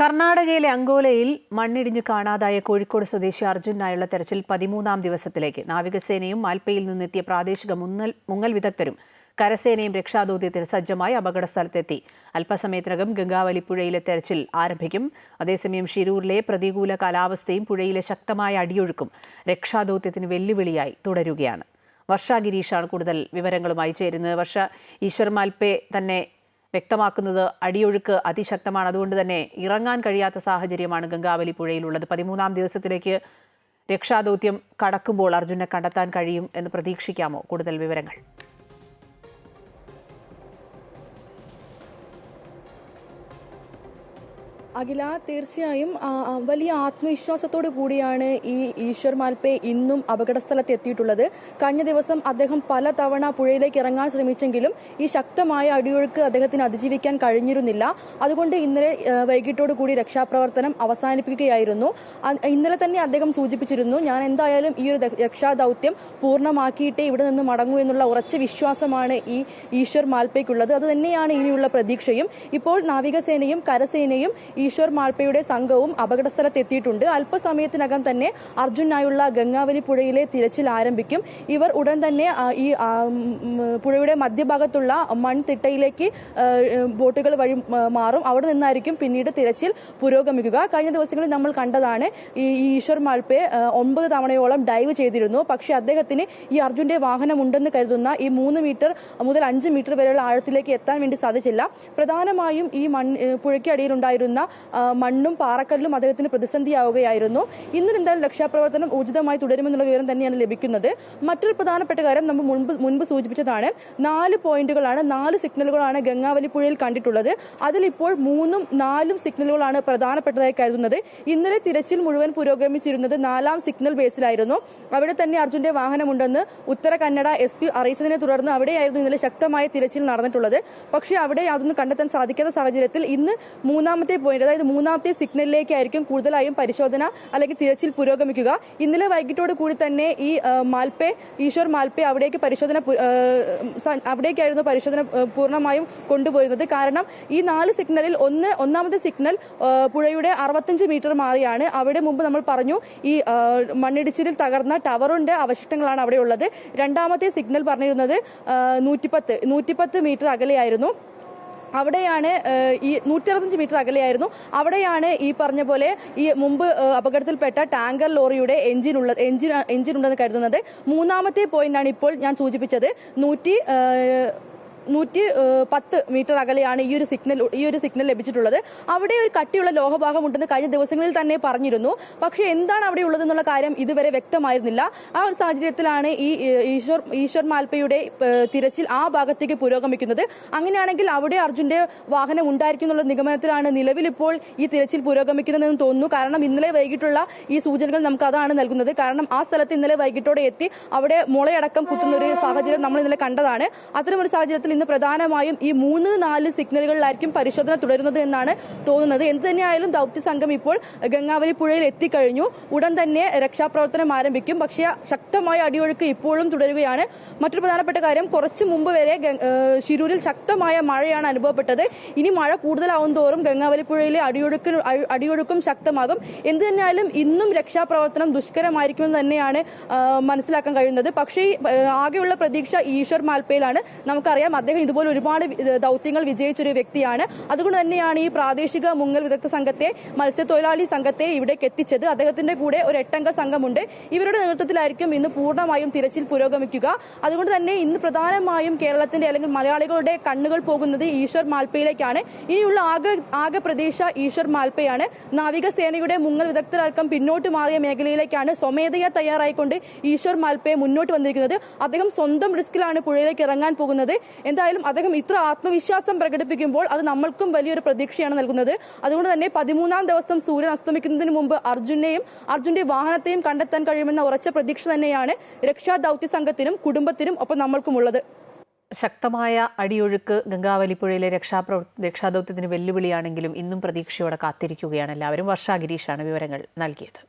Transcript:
കർണാടകയിലെ അങ്കോലയിൽ മണ്ണിടിഞ്ഞു കാണാതായ കോഴിക്കോട് സ്വദേശി അർജുനായുള്ള തെരച്ചിൽ പതിമൂന്നാം ദിവസത്തിലേക്ക്. നാവികസേനയും മാൽപ്പയിൽ നിന്നെത്തിയ പ്രാദേശിക മുങ്ങൽ മുങ്ങൽ വിദഗ്ധരും കരസേനയും രക്ഷാദൌത്യത്തിന് സജ്ജമായി അപകട സ്ഥലത്തെത്തി അല്പസമയത്തിനകം ഗംഗാവലി പുഴയിലെ തെരച്ചിൽ ആരംഭിക്കും. അതേസമയം ഷിരൂരിലെ പ്രതികൂല കാലാവസ്ഥയും പുഴയിലെ ശക്തമായ അടിയൊഴുക്കും രക്ഷാദൌത്യത്തിന് വെല്ലുവിളിയായി തുടരുകയാണ്. വർഷ ഗിരീഷാണ് കൂടുതൽ വിവരങ്ങളുമായി ചേരുന്നത്. വർഷ ഈശ്വർ മാൽപ്പെ തന്നെ വ്യക്തമാക്കുന്നത് അടിയൊഴുക്ക് അതിശക്തമാണ്. അതുകൊണ്ട് തന്നെ ഇറങ്ങാൻ കഴിയാത്ത സാഹചര്യമാണ് ഗംഗാവലി പുഴയിലുള്ളത്. പതിമൂന്നാം ദിവസത്തിലേക്ക് രക്ഷാദൗത്യം കടക്കുമ്പോൾ അർജുനെ കണ്ടെത്താൻ കഴിയും എന്ന് പ്രതീക്ഷിക്കാമോ? കൂടുതൽ വിവരങ്ങൾ. അഖില തീർച്ചയായും വലിയ ആത്മവിശ്വാസത്തോടു കൂടിയാണ് ഈ ഈശ്വർ മാൽപേ ഇന്നും അപകടസ്ഥലത്ത് എത്തിയിട്ടുള്ളത് കഴിഞ്ഞ ദിവസം അദ്ദേഹം പല തവണ പുഴയിലേക്ക് ഇറങ്ങാൻ ശ്രമിച്ചെങ്കിലും ഈ ശക്തമായ അടിയൊഴുക്ക് അദ്ദേഹത്തിന് അതിജീവിക്കാൻ കഴിഞ്ഞിരുന്നില്ല. അതുകൊണ്ട് ഇന്നലെ വൈകിട്ടോടു കൂടി രക്ഷാപ്രവർത്തനം അവസാനിപ്പിക്കുകയായിരുന്നു. ഇന്നലെ തന്നെ അദ്ദേഹം സൂചിപ്പിച്ചിരുന്നു ഞാൻ എന്തായാലും ഈ ഒരു രക്ഷാദൌത്യം പൂർണമാക്കിയിട്ടേ ഇവിടെ നിന്ന് മടങ്ങൂ എന്നുള്ള ഉറച്ച വിശ്വാസമാണ് ഈ ഈശ്വർ മാൽപേക്കുള്ളത്. അത് തന്നെയാണ് ഇനിയുള്ള പ്രതീക്ഷയും. ഇപ്പോൾ നാവികസേനയും കരസേനയും ഈശ്വർ മാൾപ്പയുടെ സംഘവും അപകടസ്ഥലത്തെത്തിയിട്ടുണ്ട്. അല്പസമയത്തിനകം തന്നെ അർജുനായുള്ള ഗംഗാവലി പുഴയിലെ തിരച്ചിൽ ആരംഭിക്കും. ഇവർ ഉടൻ തന്നെ ഈ പുഴയുടെ മധ്യഭാഗത്തുള്ള മൺതിട്ടയിലേക്ക് ബോട്ടുകൾ വഴി മാറും. അവിടെ നിന്നായിരിക്കും പിന്നീട് തിരച്ചിൽ പുരോഗമിക്കുക. കഴിഞ്ഞ ദിവസങ്ങളിൽ നമ്മൾ കണ്ടതാണ് ഈ ഈശ്വർ മാൽപ്പെ ആ, ഒമ്പത് തവണയോളം ഡൈവ് ചെയ്തിരുന്നു. പക്ഷേ അദ്ദേഹത്തിന് ഈ അർജുന്റെ വാഹനം ഉണ്ടെന്ന് കരുതുന്ന ഈ മൂന്ന് മീറ്റർ മുതൽ അഞ്ച് മീറ്റർ വരെയുള്ള ആഴത്തിലേക്ക് എത്താൻ വേണ്ടി സാധിച്ചില്ല. പ്രധാനമായും ഈ മൺ പുഴയ്ക്കടിയിലുണ്ടായിരുന്ന മണ്ണും പാറക്കല്ലും അദ്ദേഹത്തിന് പ്രതിസന്ധിയാവുകയായിരുന്നു. ഇന്ന് എന്തായാലും രക്ഷാപ്രവർത്തനം ഊർജിതമായി തുടരുമെന്നുള്ള വിവരം തന്നെയാണ് ലഭിക്കുന്നത്. മറ്റൊരു പ്രധാനപ്പെട്ട കാര്യം നമ്മൾ മുൻപ് മുൻപ് സൂചിപ്പിച്ചതാണ്. നാല് പോയിന്റുകളാണ് നാല് സിഗ്നലുകളാണ് ഗംഗാവലി പുഴയിൽ കണ്ടിട്ടുള്ളത്. അതിലിപ്പോൾ മൂന്നും നാലും സിഗ്നലുകളാണ് പ്രധാനപ്പെട്ടതായി കരുതുന്നത്. ഇന്നലെ തിരച്ചിൽ മുഴുവൻ പുരോഗമിച്ചിരുന്നത് നാലാം സിഗ്നൽ ബേസിലായിരുന്നു. അവിടെ തന്നെ അർജുന്റെ വാഹനമുണ്ടെന്ന് ഉത്തര കന്നഡ എസ് പി അറിയിച്ചതിനെ തുടർന്ന് അവിടെയായിരുന്നു ഇന്നലെ ശക്തമായ തിരച്ചിൽ നടന്നിട്ടുള്ളത്. പക്ഷേ അവിടെ യാതൊന്നും കണ്ടെത്താൻ സാധിക്കാത്ത സാഹചര്യത്തിൽ ഇന്ന് മൂന്നാമത്തെ പോയിന്റ് അതായത് മൂന്നാമത്തെ സിഗ്നലിലേക്കായിരിക്കും കൂടുതലായും പരിശോധന അല്ലെങ്കിൽ തിരച്ചിൽ പുരോഗമിക്കുക. ഇന്നലെ വൈകിട്ടോട് കൂടി തന്നെ ഈ മാൽപ്പെ ഈശ്വർ മാൽപ്പെ അവിടേക്ക് പരിശോധന അവിടേക്കായിരുന്നു പരിശോധന പൂർണമായും കൊണ്ടുപോയിരുന്നത്. കാരണം ഈ നാല് സിഗ്നലിൽ ഒന്ന് ഒന്നാമത്തെ സിഗ്നൽ പുഴയുടെ അറുപത്തഞ്ച് മീറ്റർ മാറിയാണ്. അവിടെ മുമ്പ് നമ്മൾ പറഞ്ഞു ഈ മണ്ണിടിച്ചിലിൽ തകർന്ന ടവറിന്റെ അവശിഷ്ടങ്ങളാണ് അവിടെ ഉള്ളത് രണ്ടാമത്തെ സിഗ്നൽ പറഞ്ഞിരുന്നത് നൂറ്റിപ്പത്ത് നൂറ്റിപ്പത്ത് മീറ്റർ അകലെയായിരുന്നു. അവിടെയാണ് ഈ നൂറ്റി അറുപത്തഞ്ച് മീറ്റർ അകലെയായിരുന്നു. അവിടെയാണ് ഈ പറഞ്ഞ പോലെ ഈ മുമ്പ് അപകടത്തിൽപ്പെട്ട ടാങ്കർ ലോറിയുടെ എഞ്ചിൻ ഉള്ള എഞ്ചിൻ എഞ്ചിൻ ഉണ്ടെന്ന് കരുതുന്നത്. മൂന്നാമത്തെ പോയിന്റാണ് ഇപ്പോൾ ഞാൻ സൂചിപ്പിച്ചത്. നൂറ്റി നൂറ്റി പത്ത് മീറ്റർ അകലെയാണ് ഈ ഒരു സിഗ്നൽ ഈ ഒരു സിഗ്നൽ ലഭിച്ചിട്ടുള്ളത്. അവിടെ ഒരു കട്ടിയുള്ള ലോഹഭാഗം ഉണ്ടെന്ന് കഴിഞ്ഞ ദിവസങ്ങളിൽ തന്നെ പറഞ്ഞിരുന്നു. പക്ഷേ എന്താണ് അവിടെ ഉള്ളതെന്നുള്ള കാര്യം ഇതുവരെ വ്യക്തമായിരുന്നില്ല. ആ ഒരു സാഹചര്യത്തിലാണ് ഈ ഈശ്വർ ഈശ്വർ മാൽപ്പയുടെ തിരച്ചിൽ ആ ഭാഗത്തേക്ക് പുരോഗമിക്കുന്നത്. അങ്ങനെയാണെങ്കിൽ അവിടെ അർജുന്റെ വാഹനം ഉണ്ടായിരിക്കും എന്നുള്ള നിഗമനത്തിലാണ് നിലവിലിപ്പോൾ ഈ തിരച്ചിൽ പുരോഗമിക്കുന്നതെന്ന് തോന്നുന്നു. കാരണം ഇന്നലെ വൈകിട്ടുള്ള ഈ സൂചനകൾ നമുക്ക് അതാണ് നൽകുന്നത്. കാരണം ആ സ്ഥലത്ത് ഇന്നലെ വൈകിട്ടോടെ എത്തി അവിടെ മുളയടക്കം കുത്തുന്ന ഒരു സാഹചര്യം നമ്മൾ ഇന്നലെ കണ്ടതാണ്. അത്തരമൊരു സാഹചര്യത്തിൽ ഇന്ന് പ്രധാനമായും ഈ മൂന്ന് നാല് സിഗ്നലുകളിലായിരിക്കും പരിശോധന തുടരുന്നത് എന്നാണ് തോന്നുന്നത്. എന്ത് തന്നെയായാലും ദൗത്യ സംഘം ഇപ്പോൾ ഗംഗാവലി പുഴയിൽ എത്തിക്കഴിഞ്ഞു. ഉടൻ തന്നെ രക്ഷാപ്രവർത്തനം ആരംഭിക്കും. പക്ഷേ ശക്തമായ അടിയൊഴുക്ക് ഇപ്പോഴും തുടരുകയാണ്. മറ്റൊരു പ്രധാനപ്പെട്ട കാര്യം കുറച്ച് മുമ്പ് വരെ ശിരൂരിൽ ശക്തമായ മഴയാണ് അനുഭവപ്പെട്ടത്. ഇനി മഴ കൂടുതലാവും തോറും ഗംഗാവലി പുഴയിലെ അടിയൊഴുക്ക് അടിയൊഴുക്കും ശക്തമാകും. എന്ത് തന്നെയായാലും ഇന്നും രക്ഷാപ്രവർത്തനം ദുഷ്കരമായിരിക്കുമെന്ന് തന്നെയാണ് മനസ്സിലാക്കാൻ കഴിയുന്നത്. പക്ഷേ ആകെയുള്ള പ്രതീക്ഷ ഈശ്വർ മാൽപ്പയിലാണ് നമുക്കറിയാം അദ്ദേഹം ഇതുപോലെ ഒരുപാട് ദൌത്യങ്ങൾ വിജയിച്ചൊരു വ്യക്തിയാണ്. അതുകൊണ്ട് തന്നെയാണ് ഈ പ്രാദേശിക മുങ്ങൽ വിദഗ്ധ സംഘത്തെ മത്സ്യത്തൊഴിലാളി സംഘത്തെ ഇവിടേക്ക് എത്തിച്ചത്. അദ്ദേഹത്തിന്റെ കൂടെ ഒരു എട്ടംഗ സംഘമുണ്ട്. ഇവരുടെ നേതൃത്വത്തിലായിരിക്കും ഇന്ന് പൂർണമായും തിരച്ചിൽ പുരോഗമിക്കുക. അതുകൊണ്ട് തന്നെ ഇന്ന് പ്രധാനമായും കേരളത്തിന്റെ അല്ലെങ്കിൽ മലയാളികളുടെ കണ്ണുകൾ പോകുന്നത് ഈശ്വർ മാൽപ്പയിലേക്കാണ് ഇനിയുള്ള ആകെ ആകെ പ്രതീക്ഷ ഈശ്വർ മാൽപ്പയാണ് നാവികസേനയുടെ മുങ്ങൽ വിദഗ്ധരടക്കം പിന്നോട്ട് മാറിയ മേഖലയിലേക്കാണ് സ്വമേധയാ തയ്യാറായിക്കൊണ്ട് ഈശ്വർ മാൽപ്പയെ മുന്നോട്ട് വന്നിരിക്കുന്നത്. അദ്ദേഹം സ്വന്തം റിസ്കിലാണ് പുഴയിലേക്ക് ഇറങ്ങാൻ പോകുന്നത്. എന്തായാലും അദ്ദേഹം ഇത്ര ആത്മവിശ്വാസം പ്രകടിപ്പിക്കുമ്പോൾ അത് നമ്മൾക്കും വലിയൊരു പ്രതീക്ഷയാണ് നൽകുന്നത്. അതുകൊണ്ട് തന്നെ പതിമൂന്നാം ദിവസം സൂര്യൻ അസ്തമിക്കുന്നതിന് മുമ്പ് അർജുനെയും അർജുന്റെ വാഹനത്തെയും കണ്ടെത്താൻ കഴിയുമെന്ന ഉറച്ച പ്രതീക്ഷ തന്നെയാണ് രക്ഷാ ദൗത്യ സംഘത്തിനും കുടുംബത്തിനും ഒപ്പം നമ്മൾക്കുമുള്ളത്. ശക്തമായ അടിയൊഴുക്ക് ഗംഗാവലിപ്പുഴയിലെ രക്ഷാപ്രവർ രക്ഷാപ്രവ രക്ഷാദൗത്യത്തിന് വെല്ലുവിളിയാണെങ്കിലും ഇന്നും പ്രതീക്ഷയോടെ കാത്തിരിക്കുകയാണ് എല്ലാവരും. വർഷ ഗിരീഷാണ് വിവരങ്ങൾ നൽകിയത്.